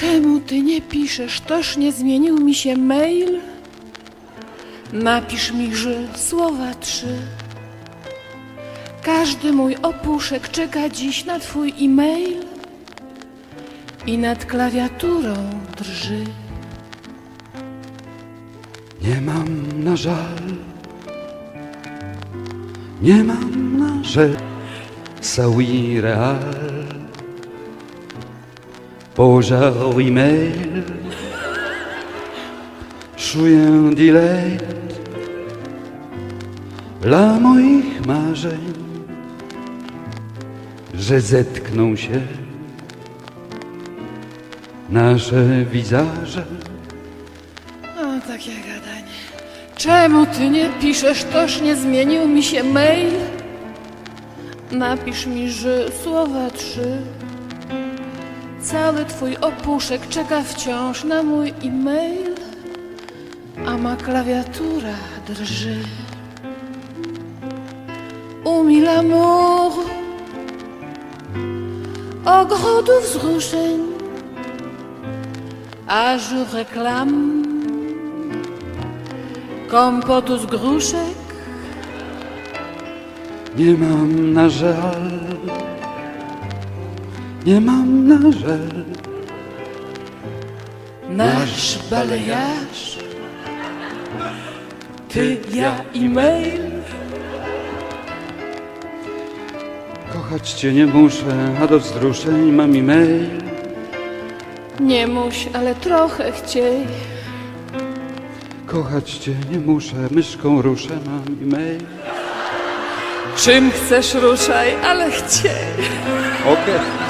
Czemu ty nie piszesz? Toż nie zmienił mi się mail? Napisz mi, że słowa trzy. Każdy mój opuszek czeka dziś na twój e-mail i nad klawiaturą drży. Nie mam na żal, nie mam na żal, saoui real. Pożar e-mail, czuję delay dla moich marzeń, że zetkną się nasze wizaże. O, takie gadanie. Czemu ty nie piszesz? Toż nie zmienił mi się mail? Napisz mi, że słowa trzy. Cały twój opuszek czeka wciąż na mój e-mail, a ma klawiatura drży. Umi l'amour, ogrodu wzruszeń, a je réclame kompotu z gruszek. Nie mam na żal, nie mam na żal. Nasz balejarz, ty, ja i mail. Kochać cię nie muszę, a do wzruszeń mam e-mail. Nie muś, ale trochę chciej. Kochać cię nie muszę, myszką ruszę, mam e-mail. Czym chcesz ruszaj, ale chciej. Okej.